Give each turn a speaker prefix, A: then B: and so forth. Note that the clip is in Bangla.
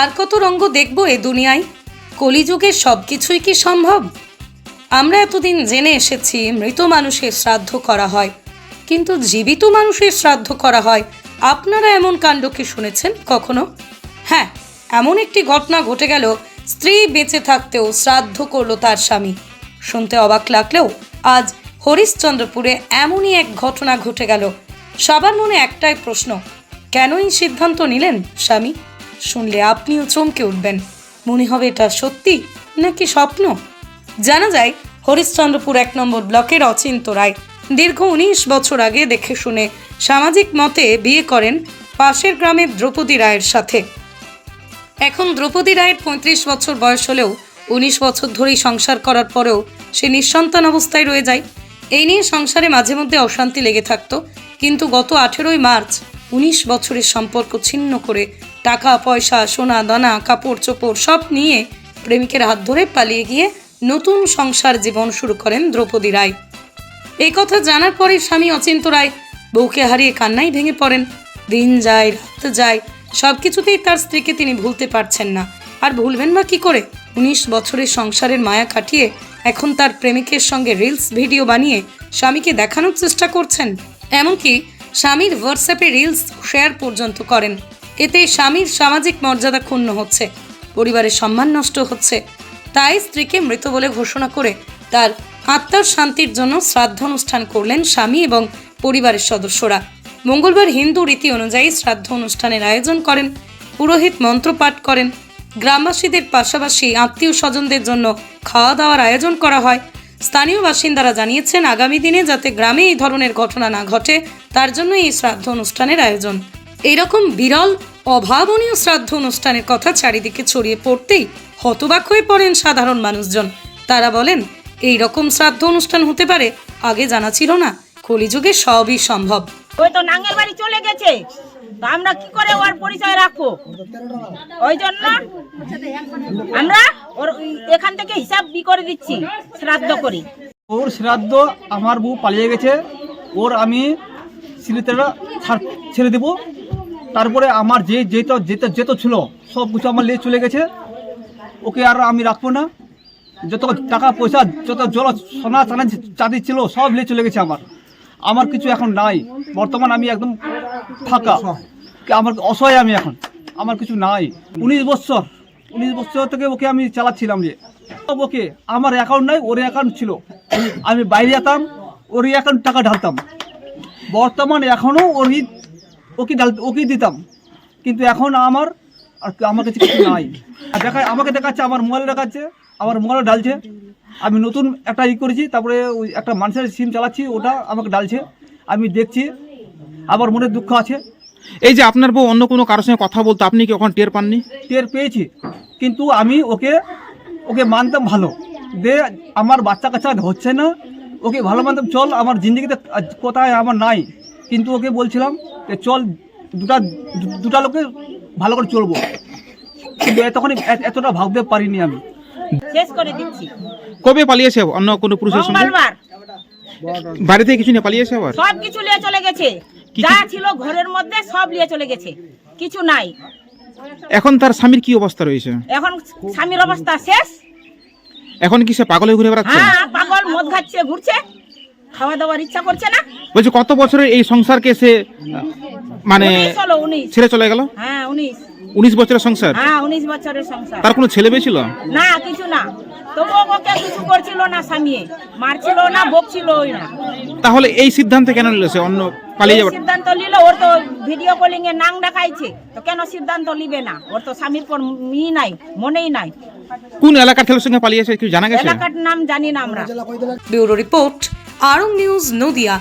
A: আর কত রঙ্গ দেখব এ দুনিয়ায়? কলিযুগের সব কিছুই কি সম্ভব? আমরা এতদিন জেনে এসেছি মৃত মানুষের শ্রাদ্ধ করা হয়। কিন্তু জীবিত মানুষের শ্রাদ্ধ করা হয়, আপনারা এমন কাণ্ড কি শুনেছেন কখনো? হ্যাঁ এমন একটি ঘটনা ঘটে গেল, স্ত্রী বেঁচে থাকতেও শ্রাদ্ধ করল তার স্বামী। শুনতে অবাক লাগলেও আজ হরিশ্চন্দ্রপুরে এমনই এক ঘটনা ঘটে গেল। সবার মনে একটাই প্রশ্ন, কেনই সিদ্ধান্ত নিলেন স্বামী? শুনলে আপনিও চমকে উঠবেন। মনে হবে এটা সত্যি নাকি স্বপ্ন? জানা যায়, হরিশ্চন্দ্রপুর এক নম্বর ব্লকের অচিন্ত রায় দীর্ঘ উনিশ বছর আগে দেখে শুনে সামাজিক মতে বিয়ে করেন পাশের গ্রামের দ্রৌপদী রায়ের সাথে। এখন দ্রৌপদী রায়ের পঁয়ত্রিশ বছর বয়স হলেও উনিশ বছর ধরেই সংসার করার পরেও সে নিঃসন্তান অবস্থায় রয়ে যায়। এই নিয়ে সংসারে মাঝে মধ্যে অশান্তি লেগে থাকতো, কিন্তু গত আঠেরোই মার্চ উনিশ বছরের সম্পর্ক ছিন্ন করে টাকা, পয়সা, সোনা, দানা, কাপড়, চোপড় সব নিয়ে প্রেমিকের হাত ধরে পালিয়ে গিয়ে নতুন সংসার জীবন শুরু করেন দ্রৌপদী রায়। এই কথা জানার পরে স্বামী অচিন্ত রায় বউকে হারিয়ে কান্নাই ভেঙে পড়েন। দিন যায়, রাত যায় সব কিছুতেই তার স্ত্রীকে তিনি ভুলতে পারছেন না। আর ভুলবেন বা কি করে? উনিশ বছরের সংসারের মায়া কাটিয়ে এখন তার প্রেমিকের সঙ্গে রিলস ভিডিও বানিয়ে স্বামীকে দেখানোর চেষ্টা করছেন। এমনকি স্বামীর হোয়াটসঅ্যাপে রিলস শেয়ার পর্যন্ত করেন। এতে স্বামীর সামাজিক মর্যাদা ক্ষুণ্ণ হচ্ছে, পরিবারের সম্মান নষ্ট হচ্ছে। তাই স্ত্রীকে মৃত বলে ঘোষণা করে তার আত্মার শান্তির জন্য শ্রাদ্ধ অনুষ্ঠান করলেন স্বামী এবং পরিবারের সদস্যরা। মঙ্গলবার হিন্দু রীতি অনুযায়ী শ্রাদ্ধ অনুষ্ঠানের আয়োজন করেন, পুরোহিত মন্ত্রপাঠ করেন। গ্রামবাসীদের পাশাপাশি আত্মীয় স্বজনদের জন্য খাওয়া দাওয়ার আয়োজন করা হয়। স্থানীয় বাসিন্দারা জানিয়েছেন, আগামী দিনে যাতে গ্রামে এই ধরনের ঘটনা না ঘটে, তার জন্য এই শ্রাদ্ধ অনুষ্ঠানের আয়োজন। এইরকম বিরল অভাবনীয় শ্রাদ্ধ অনুষ্ঠানের কথা চারিদিকে ছড়িয়ে পড়তেই হতবাক হয়ে পড়েন সাধারণ মানুষজন। তারা বলেন এই রকম শ্রাদ্ধ অনুষ্ঠান হতে পারে আগে জানা ছিল না কলিযুগে সবই সম্ভব।
B: ওই তো নাঙ্গের বাড়ি চলে গেছে। তো আমরা কি করে ওর পরিচয় রাখব? ওই জন্য আমরা ওর এখান থেকে হিসাব বি করে দিচ্ছি শ্রাদ্ধ করি।
C: ওর শ্রাদ্ধ আমার বউ পালিয়ে গেছে। ওর আমি সিলিতেরা ছেড়ে দেবো। তারপরে আমার যে যেত যেত যেত ছিল, সব কিছু আমার নিয়ে চলে গেছে। ওকে আর আমি রাখব না। যত টাকা পয়সা, যত জল, সোনা চানা চাঁদি ছিল, সব নিয়ে চলে গেছে আমার। আমার কিছু এখন নাই। বর্তমান আমি একদম ফাঁকা। আমার অসহায় আমি এখন। আমার কিছু নাই। উনিশ বছর উনিশ বছর থেকে ওকে আমি চালাচ্ছিলাম যে ওকে। আমার অ্যাকাউন্ট নাই, ওর অ্যাকাউন্ট ছিল। আমি বাইরে যেতাম, ওর অ্যাকাউন্ট টাকা ঢালতাম। বর্তমান এখনও ওরই ওকে ডাল ওকে দিতাম। কিন্তু এখন আমার আর আমার কাছে কিছু নাই। আর দেখা আমাকে দেখাচ্ছে আমার মোবাইল দেখাচ্ছে আমার মোবাইলে ডালছে আমি নতুন একটা ই করেছি তারপরে ওই একটা মানুষের সিম চালাচ্ছি ওটা আমাকে ডালছে আমি দেখছি আবার মনে দুঃখ আছে।
D: এই যে আপনার বউ অন্য কোনো কারোর সঙ্গে কথা বলতো আপনি কি ওখানে টের পাননি?
C: টের পেয়েছি কিন্তু আমি ওকে ওকে মানতাম ভালো। দে আমার বাচ্চা কাচ্চা হচ্ছে না ওকে ভালো মানতাম চল আমার জিন্দগিতে কোথায় আমার নাই। কিন্তু ওকে বলছিলাম যে চল দুটা দুটা লোকে ভালো করে চলবো। কিন্তু তখন এতটা ভাবতে পারিনি আমি।
B: শেষ করে দিচ্ছি।
D: কবে পালিয়েছে অন্য কোনো পুরুষের সঙ্গে?
B: মঙ্গলবার।
D: বাড়িতে কিছু নিয়ে পালিয়েছে আবার?
B: সব কিছু নিয়ে চলে গেছে। যা ছিল ঘরের মধ্যে সব নিয়ে চলে গেছে। কিছু নাই।
D: এখন তার স্বামীর কি অবস্থা রয়েছে?
B: এখন স্বামীর অবস্থা শেষ।
D: এখন কি সে পাগলে ঘুরে বেড়াচ্ছে?
B: হ্যাঁ পাগল মদ খাচ্ছে ঘুরছে। খাওয়া দাওয়ার ইচ্ছা করছে না?
D: বলছে কত বছরের এই সংসারকে সে মানে ছেড়ে চলে গেল?
B: হ্যাঁ উনিশ।
D: উনিশ বছরের সংসার?
B: হ্যাঁ উনিশ বছরের সংসার।
D: তার কোনো ছেলে মেয়ে ছিল?
B: না কিছু না। তবুও ওকে কিছু করছিল না স্বামী মারছিল না বকছিল না।
D: তাহলে এই সিদ্ধান্তে কেন নিল সে? অন্য পালিয়ে যাবার
B: সিদ্ধান্ত নিল ওর তো ভিডিও কলিং এ নাং দেখাইছে। তো কেন সিদ্ধান্ত নিবে না? ওর তো স্বামীর পর মি নাই মনেই নাই।
D: কোন এলাকার ছেলের সঙ্গে পালিয়েছে কি জানা গেছে?
B: এলাকার নাম জানি না আমরা।
A: Bureau report. Aarong news Nadia.